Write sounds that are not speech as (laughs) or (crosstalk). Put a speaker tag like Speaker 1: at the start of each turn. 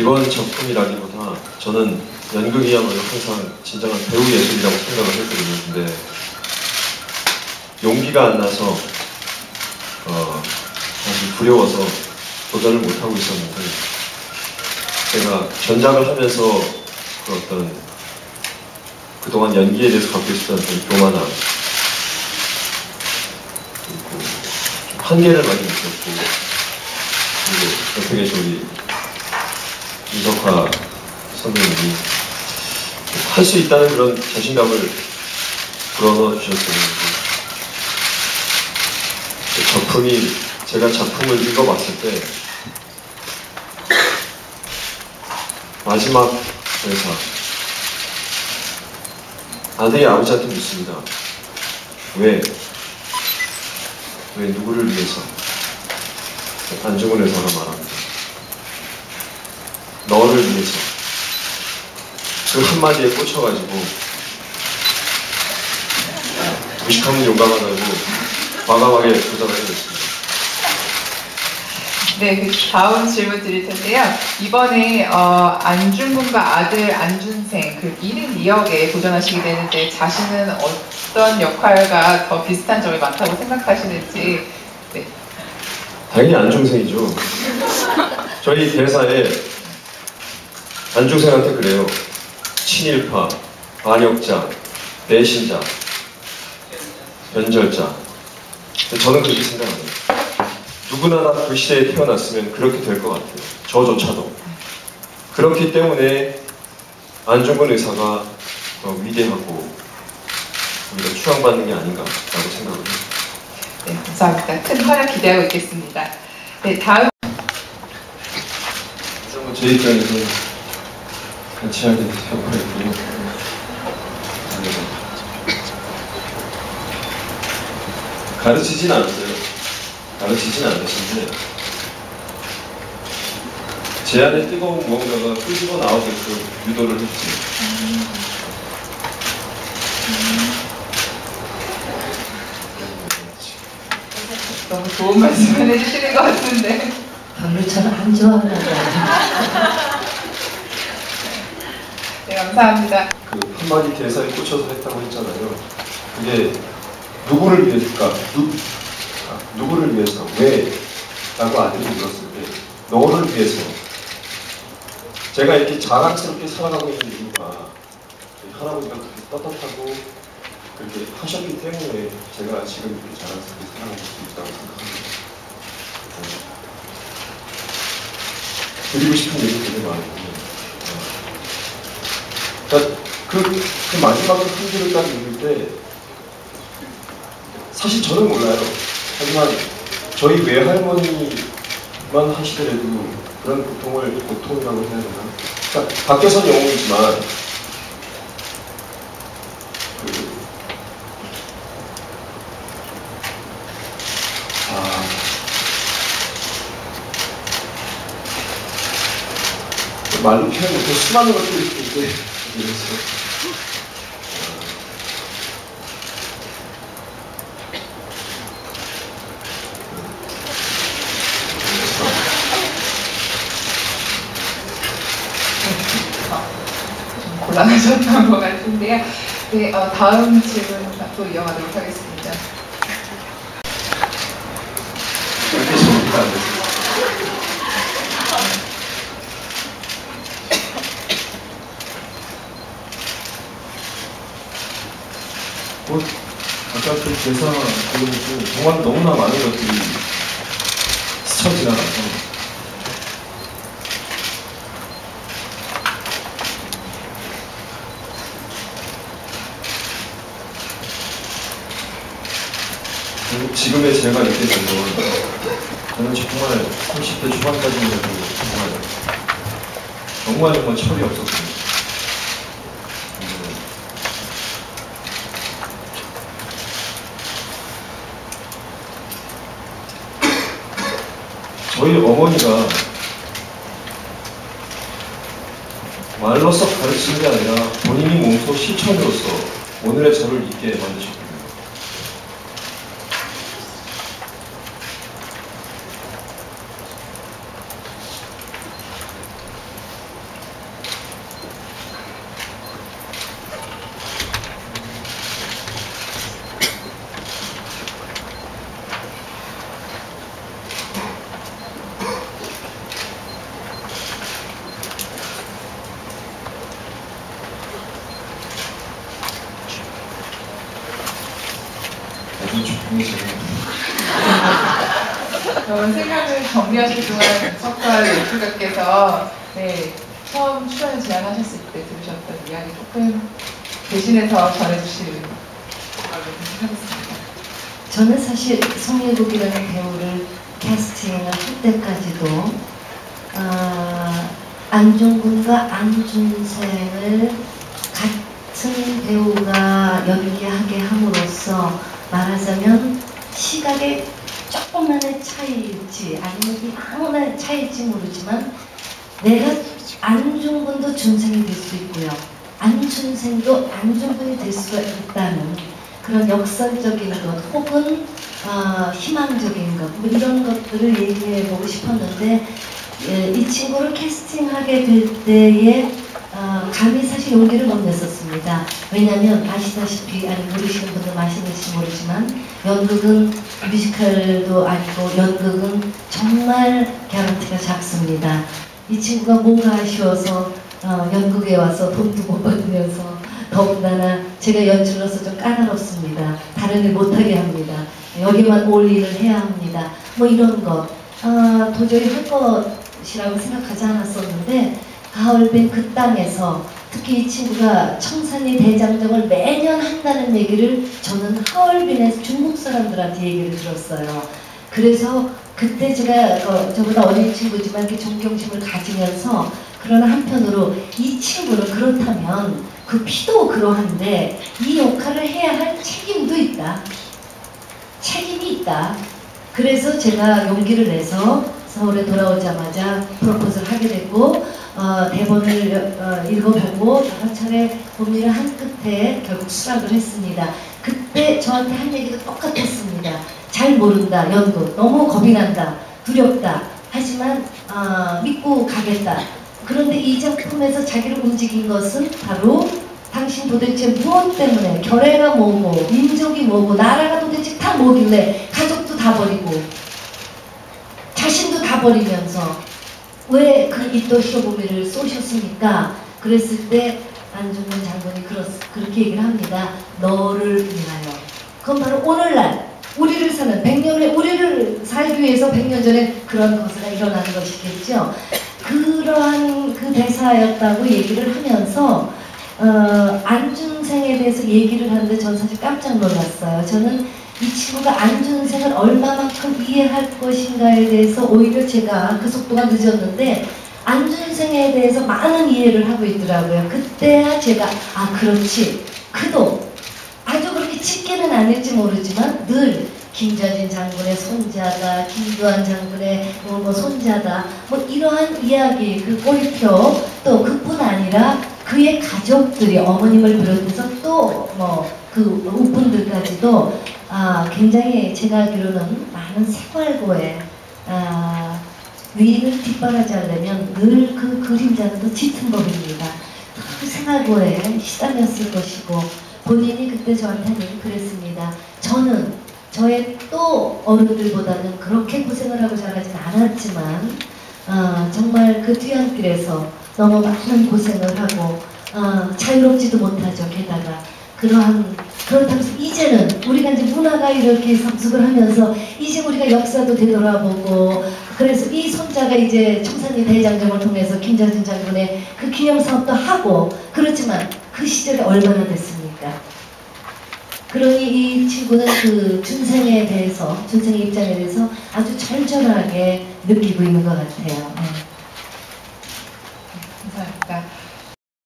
Speaker 1: 이번 작품이라기보다 저는 연극이야말로 항상 진정한 배우 예술이라고 생각을 했거든요. 근데 용기가 안 나서 어, 사실 두려워서 도전을 못하고 있었는데 제가 전작을 하면서 그 어떤 그동안 연기에 대해서 갖고 있었던 교만함 그리고 좀 한계를 많이 느꼈고 그리고 계신 우리 이석화 선배님이 할 수 있다는 그런 자신감을 불어넣어 주셨어요. 그 작품이 제가 작품을 읽어봤을 때 마지막 대사 아들이 아버지한테 묻습니다. 왜? 왜 누구를 위해서? 안중근 의사가 말합니다. 너를 위해서. 그 한마디에 꽂혀가지고 무식하면 용감하다고 과감하게 도전하게 됐습니다.
Speaker 2: 네, 그 다음 질문 드릴 텐데요. 이번에 어, 안중근과 아들 안준생 그 1인 2역에 도전하시게 되는데 자신은 어떤 역할과 더 비슷한 점이 많다고 생각하시는지 네.
Speaker 1: 당연히 안중생이죠. 저희 대사에 안중생한테 그래요. 친일파, 반역자, 배신자, 변절자. 저는 그렇게 생각합니다. 누구나 다그 시대에 태어났으면 그렇게 될 것 같아요. 저조차도. 그렇기 때문에 안중근 의사가 더 위대하고 우리가 추앙받는 게 아닌가라고 생각을 해요.
Speaker 2: 네, 감사합니다. 큰 활약 기대하고 있겠습니다. 네, 다음
Speaker 1: 제 입장에서 같이 하게 되어버렸고요. 가르치진 않았어요. 가르치진 않으신데 제 안에 뜨거운 무언가가 끄집어 나오게끔 유도를 했지.
Speaker 2: 너무 좋은 말씀을 해주시는 것 같은데
Speaker 3: 봐요.
Speaker 2: 네, (laughs) 감사합니다.
Speaker 1: 그 한마디 대사에 꽂혀서 했다고 했잖아요. 그게 누구를 위해서일까? 누, 아, 누구를 위해서? 왜? 라고 아들이 물었을 때 너를 위해서 제가 이렇게 자랑스럽게 살아가고 있는 이유가 할아버지가 그렇게 떳떳하고 그렇게 하셨기 때문에 제가 지금 이렇게 자랑스럽게 살아갈 수 있다고 생각합니다. 어, 드리고 싶은 얘기 되게 많거든요. 그러니까 그, 그 마지막에 편지를 딱 읽을 때 사실 저는 몰라요. 하지만 저희 외할머니만 하시더라도 그런 고통을 고통이라고 해야 되나? 그러니까 밖에선 영웅이지만 그, 아, 말로 표현 못해 수많은 것들이 있는데 그래서
Speaker 2: 좀 곤란하셨던 것 같은데요. 네, 어, 다음 질문 또 이어가도록 하겠습니다
Speaker 1: 안 됐어요. 뭐, 아까 그 대사 보고 정말 너무나 많은 것들이 스쳐 지나가서 그리고 지금의 제가 이렇게 된 건 저는 정말 30대 초반까지만 해도 정말 정말 정말 철이 없었거든요. 음, 저희 어머니가 말로써 가르치는 게 아니라 본인이 몸소 실천으로서 오늘의 저를 있게 만드셨거 네,
Speaker 2: 좋은 생각을 정리하실 동안 석달 예술가께서 네, 처음 출연을 제안하셨을 때 들으셨던 이야기 조금 대신해서 전해주시는 걸로 생각했습니다.
Speaker 3: 저는 사실 송혜국이라는 배우를 캐스팅을 할 때까지도 아, 안종근과 안준생을 같은 배우가 연기하게 함으로써 말하자면 시각의 조금만의 차이일지 아니면 이 아무나 차이일지 모르지만 내가 안중근도 준생이 될 수 있고요. 안준생도 안중근이 될 수가 있다는 그런 역설적인 것 혹은 어, 희망적인 것 뭐 이런 것들을 얘기해 보고 싶었는데 예, 이 친구를 캐스팅하게 될 때에 어, 감히 사실 용기를 못 냈었습니다. 왜냐하면 아시다시피 아니 모르시는 분들 아시는지 모르지만 연극은 뮤지컬도 아니고 연극은 정말 개런티가 작습니다. 이 친구가 뭔가 아쉬워서 어, 연극에 와서 돈도 못 받으면서 더군다나 제가 연출로서 좀 까다롭습니다. 다른 일 못하게 합니다. 여기만 올 일을 해야 합니다. 뭐 이런 것 아, 도저히 할 것이라고 생각하지 않았었는데 가을빈 그 땅에서 특히 이 친구가 청산리 대장정을 매년 한다는 얘기를 저는 하얼빈에서 중국 사람들한테 얘기를 들었어요. 그래서 그때 제가 어, 저보다 어린 친구지만 이렇게 존경심을 가지면서 그러나 한편으로 이 친구는 그렇다면 그 피도 그러한데 이 역할을 해야 할 책임도 있다. 책임이 있다. 그래서 제가 용기를 내서 서울에 돌아오자마자 프로포즈를 하게 됐고 어, 대본을 어, 읽어보고 여러 차례 고민을 한 끝에 결국 수락을 했습니다. 그때 저한테 한 얘기도 똑같았습니다. 잘 모른다 연극 너무 겁이 난다 두렵다 하지만 아, 믿고 가겠다. 그런데 이 작품에서 자기를 움직인 것은 바로 당신 도대체 무엇 때문에 결애가 뭐고 민족이 뭐고 나라가 도대체 다 뭐길래 가족도 다 버리고 자신도 다 버리면서 왜그 이토 히로부미를 쏘셨습니까? 그랬을 때 안중근 장군이 그렇, 그렇게 얘기를 합니다. 너를 위하여. 그건 바로 오늘날 우리를 사는 100년에 우리를 살기 위해서 100년 전에 그런 것가 일어나는 것이겠죠. 그러한 그 대사였다고 얘기를 하면서 어, 안준생에 대해서 얘기를 하는데 전 사실 깜짝 놀랐어요. 저는 이 친구가 안준생을 얼마만큼 이해할 것인가에 대해서 오히려 제가 그 속도가 늦었는데 안준생에 대해서 많은 이해를 하고 있더라고요. 그때야 제가 아 그렇지 그도 아주 그렇게 짙게는 아닐지 모르지만 늘 김자진 장군의 손자다, 김두한 장군의 뭐, 뭐 손자다, 뭐 이러한 이야기, 그 꼬리표 또 그뿐 아니라 그의 가족들이 어머님을 비롯해서 또 뭐 그 우분들까지도 아, 굉장히 제가 알기로는 많은 생활고에 아, 위인을 뒷바라지 하려면 늘 그 그림자는 더 짙은 법입니다. 그 생활고에 시달렸을 것이고 본인이 그때 저한테는 그랬습니다. 저는 저의 또 어른들보다는 그렇게 고생을 하고 자라진 않았지만 어, 정말 그 뒤안길에서 너무 많은 고생을 하고 어, 자유롭지도 못하죠. 게다가 그러한 그렇다면서 이제는 우리가 이제 문화가 이렇게 성숙을 하면서 이제 우리가 역사도 되돌아보고 그래서 이 손자가 이제 청산리 대장정을 통해서 김장진 장군의 그 기념 사업도 하고 그렇지만 그 시절이 얼마나 됐습니까? 그러니 이 친구는 그 준생에 대해서 준생의 입장에 대해서 아주 절절하게 느끼고 있는 것 같아요. 네.